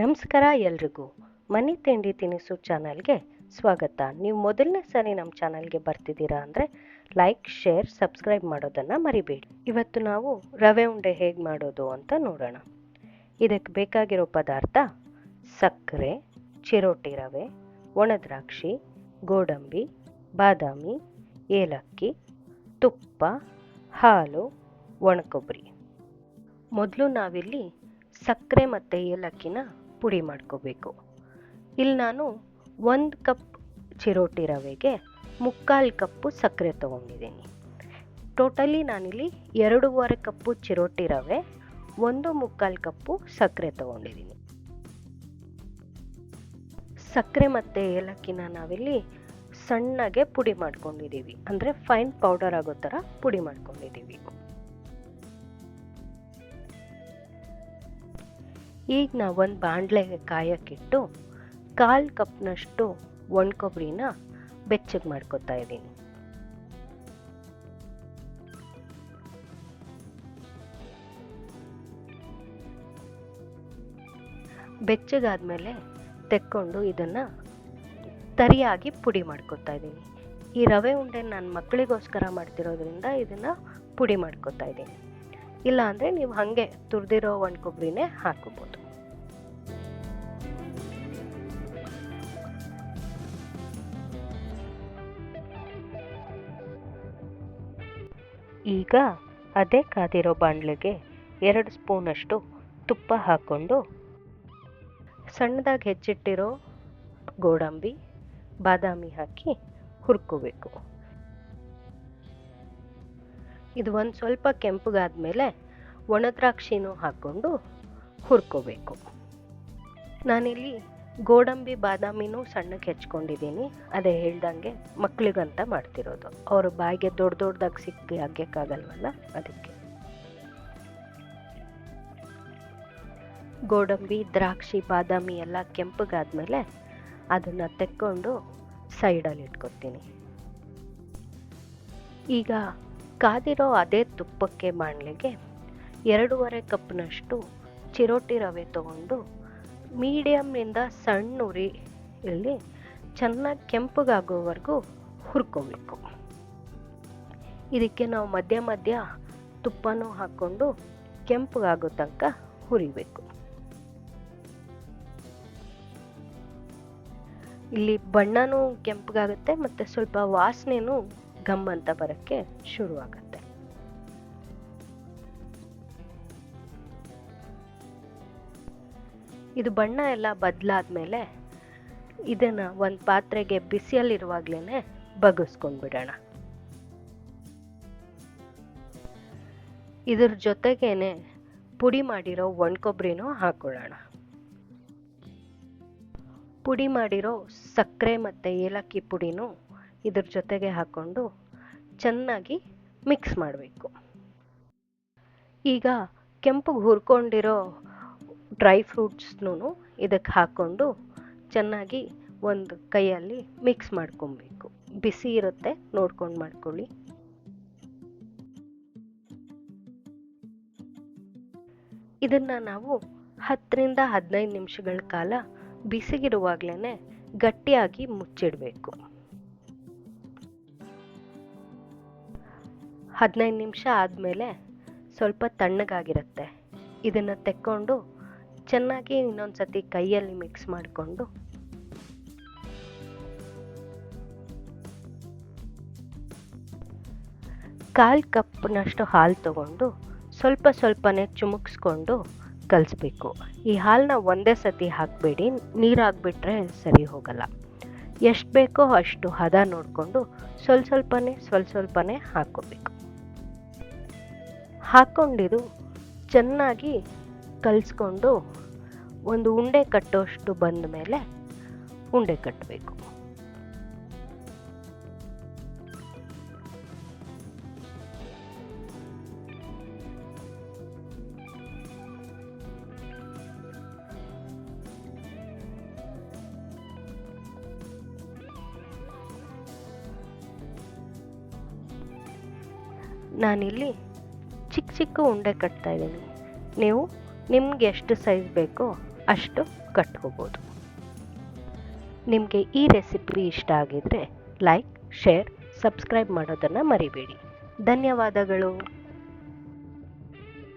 ನಮಸ್ಕಾರ ಎಲ್ರಿಗೂ. ಮನಿ ತಿಂಡಿ ತಿನಿಸು ಚಾನಲ್ಗೆ ಸ್ವಾಗತ. ನೀವು ಮೊದಲನೇ ಸಾರಿ ನಮ್ಮ ಚಾನಲ್ಗೆ ಬರ್ತಿದ್ದೀರಾ ಅಂದರೆ ಲೈಕ್, ಶೇರ್, ಸಬ್ಸ್ಕ್ರೈಬ್ ಮಾಡೋದನ್ನು ಮರಿಬೇಡಿ. ಇವತ್ತು ನಾವು ರವೆ ಉಂಡೆ ಹೇಗೆ ಮಾಡೋದು ಅಂತ ನೋಡೋಣ. ಇದಕ್ಕೆ ಬೇಕಾಗಿರೋ ಪದಾರ್ಥ ಸಕ್ಕರೆ, ಚಿರೋಟಿ ರವೆ ಒಣದ್ರಾಕ್ಷಿ ಗೋಡಂಬಿ, ಬಾದಾಮಿ, ಏಲಕ್ಕಿ, ತುಪ್ಪ, ಹಾಲು ಒಣಕೊಬ್ಬರಿ ಮೊದಲು ನಾವಿಲ್ಲಿ ಸಕ್ಕರೆ ಮತ್ತು ಏಲಕ್ಕಿನ ಪುಡಿ ಮಾಡ್ಕೋಬೇಕು. ಇಲ್ಲಿ ನಾನು ಒಂದು ಕಪ್ ಚಿರೋಟಿ ರವೆಗೆ ಮುಕ್ಕಾಲು ಕಪ್ಪು ಸಕ್ಕರೆ ತೊಗೊಂಡಿದ್ದೀನಿ. ಟೋಟಲಿ ನಾನಿಲ್ಲಿ ಎರಡೂವರೆ ಕಪ್ಪು ಚಿರೋಟಿ ರವೆ, ಒಂದು ಮುಕ್ಕಾಲು ಕಪ್ಪು ಸಕ್ಕರೆ ತೊಗೊಂಡಿದ್ದೀನಿ. ಸಕ್ಕರೆ ಮತ್ತು ಏಲಕ್ಕಿನ ನಾವಿಲ್ಲಿ ಸಣ್ಣಗೆ ಪುಡಿ ಮಾಡ್ಕೊಂಡಿದ್ದೀವಿ. ಅಂದರೆ ಫೈನ್ ಪೌಡರ್ ಆಗೋ ಥರ ಪುಡಿ ಮಾಡ್ಕೊಂಡಿದ್ದೀವಿ. ಈಗ ನಾವು ಒಂದು ಬಾಣಲೆಗೆ ಕಾಯಕ್ಕಿಟ್ಟು ಕಾಲು ಕಪ್ನಷ್ಟು ಒಣಕೊಬ್ಬರಿನ ಬೆಚ್ಚಗೆ ಮಾಡ್ಕೊತಾ ಇದ್ದೀನಿ. ಬೆಚ್ಚಗಾದ್ಮೇಲೆ ತೆಕ್ಕೊಂಡು ಇದನ್ನು ತರಿಯಾಗಿ ಪುಡಿ ಮಾಡ್ಕೊತಾ ಇದ್ದೀನಿ. ಈ ರವೆ ಉಂಡೆ ನಾನು ಮಕ್ಕಳಿಗೋಸ್ಕರ ಮಾಡ್ತಿರೋದ್ರಿಂದ ಇದನ್ನು ಪುಡಿ ಮಾಡ್ಕೊತಾ ಇದ್ದೀನಿ. ಇಲ್ಲ ಅಂದರೆ ನೀವು ಹಾಗೆ ತುರಿದಿರೋ ಒಣ ಕೊಬ್ಬರಿನೇ ಹಾಕೋಬೋದು ಈಗ ಅದೇ ಕಾದಿರೋ ಬಾಣಲೆಗೆ ಎರಡು ಸ್ಪೂನಷ್ಟು ತುಪ್ಪ ಹಾಕ್ಕೊಂಡು ಸಣ್ಣದಾಗಿ ಹೆಚ್ಚಿಟ್ಟಿರೋ ಗೋಡಂಬಿ, ಬಾದಾಮಿ ಹಾಕಿ ಹುರ್ಕೋಬೇಕು. ಇದು ಒಂದು ಸ್ವಲ್ಪ ಕೆಂಪಗಾದ್ಮೇಲೆ ಒಣದ್ರಾಕ್ಷಿನೂ ಹಾಕ್ಕೊಂಡು ಹುರ್ಕೋಬೇಕು. ನಾನಿಲ್ಲಿ ಗೋಡಂಬಿ ಬಾದಾಮಿನೂ ಸಣ್ಣಕ್ಕೆ ಹೆಚ್ಕೊಂಡಿದ್ದೀನಿ. ಅದೇ ಹೇಳ್ದಂಗೆ ಮಕ್ಳಿಗಂತ ಮಾಡ್ತಿರೋದು. ಅವ್ರ ಬಾಯಿಗೆ ದೊಡ್ಡ ದೊಡ್ಡದಾಗಿ ಸಿಕ್ಕಿ ಹಾಕ್ಯಕ್ಕಾಗಲ್ವಲ್ಲ ಅದಕ್ಕೆ. ಗೋಡಂಬಿ, ದ್ರಾಕ್ಷಿ, ಬಾದಾಮಿ ಎಲ್ಲ ಕೆಂಪಗಾದ್ಮೇಲೆ ಅದನ್ನು ತೆಕ್ಕೊಂಡು ಸೈಡಲ್ಲಿ ಇಟ್ಕೊತೀನಿ ಈಗ ಕಾದಿರೋ ಅದೇ ತುಪ್ಪಕ್ಕೆ ಬಾಣಲೆಗೆ ಎರಡೂವರೆ ಕಪ್ನಷ್ಟು ಚಿರೋಟಿ ರವೆ ತಗೊಂಡು ಮೀಡಿಯಮ್ನಿಂದ ಸಣ್ಣ ಉರಿ ಇಲ್ಲಿ ಚೆನ್ನಾಗಿ ಕೆಂಪಗಾಗೋವರೆಗೂ ಹುರ್ಕೋಬೇಕು. ಇದಕ್ಕೆ ನಾವು ಮಧ್ಯ ಮಧ್ಯ ತುಪ್ಪನೂ ಹಾಕ್ಕೊಂಡು ಕೆಂಪಗಾಗೋ ತನಕ ಹುರಿಬೇಕು. ಇಲ್ಲಿ ಬಣ್ಣನೂ ಕೆಂಪಗಾಗುತ್ತೆ ಮತ್ತು ಸ್ವಲ್ಪ ವಾಸನೆನೂ ಗಮ್ ಅಂತ ಬರೋಕ್ಕೆ ಶುರುವಾಗುತ್ತೆ. ಇದು ಬಣ್ಣ ಎಲ್ಲ ಬದಲಾದ್ಮೇಲೆ ಇದನ್ನು ಒಂದು ಪಾತ್ರೆಗೆ ಬಿಸಿಯಲ್ಲಿರುವಾಗಲೇ ಬಗ್ಗಿಸ್ಕೊಂಡ್ಬಿಡೋಣ ಇದ್ರ ಜೊತೆಗೇನೆ ಪುಡಿ ಮಾಡಿರೋ ಒಣಕೊಬ್ಬರಿನೂ ಹಾಕೊಳ್ಳೋಣ. ಪುಡಿ ಮಾಡಿರೋ ಸಕ್ಕರೆ ಮತ್ತು ಏಲಕ್ಕಿ ಪುಡಿನೂ ಇದ್ರ ಜೊತೆಗೆ ಹಾಕ್ಕೊಂಡು ಚೆನ್ನಾಗಿ ಮಿಕ್ಸ್ ಮಾಡಬೇಕು. ಈಗ ಕೆಂಪಗೆ ಹುರ್ಕೊಂಡಿರೋ ಡ್ರೈ ಫ್ರೂಟ್ಸ್ನೂ ಇದಕ್ಕೆ ಹಾಕ್ಕೊಂಡು ಚೆನ್ನಾಗಿ ಒಂದು ಕೈಯಲ್ಲಿ ಮಿಕ್ಸ್ ಮಾಡ್ಕೊಬೇಕು. ಬಿಸಿ ಇರುತ್ತೆ, ನೋಡ್ಕೊಂಡು ಮಾಡ್ಕೊಳ್ಳಿ. ಇದನ್ನು ನಾವು ಹತ್ತರಿಂದ ಹದಿನೈದು ನಿಮಿಷಗಳ ಕಾಲ ಬಿಸಿಗಿರುವಾಗಲೇ ಗಟ್ಟಿಯಾಗಿ ಮುಚ್ಚಿಡಬೇಕು. ಹದಿನೈದು ನಿಮಿಷ ಆದಮೇಲೆ ಸ್ವಲ್ಪ ತಣ್ಣಗಾಗಿರುತ್ತೆ. ಇದನ್ನು ತೆಕ್ಕೊಂಡು ಚೆನ್ನಾಗಿ ಇನ್ನೊಂದು ಸತಿ ಕೈಯಲ್ಲಿ ಮಿಕ್ಸ್ ಮಾಡಿಕೊಂಡು ಕಾಲು ಕಪ್ನಷ್ಟು ಹಾಲು ತಗೊಂಡು ಸ್ವಲ್ಪ ಸ್ವಲ್ಪನೇ ಚುಮುಕ್ಸ್ಕೊಂಡು ಕಲಿಸ್ಬೇಕು. ಈ ಹಾಲನ್ನ ಒಂದೇ ಸತಿ ಹಾಕಬೇಡಿ. ನೀರು ಹಾಕ್ಬಿಟ್ರೆ ಸರಿ ಹೋಗಲ್ಲ. ಎಷ್ಟು ಬೇಕೋ ಅಷ್ಟು ಹದ ನೋಡಿಕೊಂಡು ಸ್ವಲ್ಪ ಸ್ವಲ್ಪನೇ ಸ್ವಲ್ಪ ಸ್ವಲ್ಪನೇ ಹಾಕ್ಕೋಬೇಕು. ಹಾಕ್ಕೊಂಡಿದ್ದು ಚೆನ್ನಾಗಿ ಕಲಿಸ್ಕೊಂಡು ಒಂದು ಉಂಡೆ ಕಟ್ಟೋಷ್ಟು ಬಂದ ಮೇಲೆ ಉಂಡೆ ಕಟ್ಟಬೇಕು. ನಾನಿಲ್ಲಿ ಚಿಕ್ಕ ಚಿಕ್ಕ ಉಂಡೆ ಕಟ್ತಾ ಇದ್ದೀನಿ. ನೀವು ನಿಮ್ಗೆ ಎಷ್ಟು ಸೈಜ್ ಬೇಕೋ ಅಷ್ಟು ಕಟ್ಕೋಬೋದು. ನಿಮಗೆ ಈ ರೆಸಿಪಿ ಇಷ್ಟ ಆಗಿದ್ದರೆ ಲೈಕ್ ಶೇರ್ ಸಬ್ಸ್ಕ್ರೈಬ್ ಮಾಡೋದನ್ನು ಮರಿಬೇಡಿ. ಧನ್ಯವಾದಗಳು.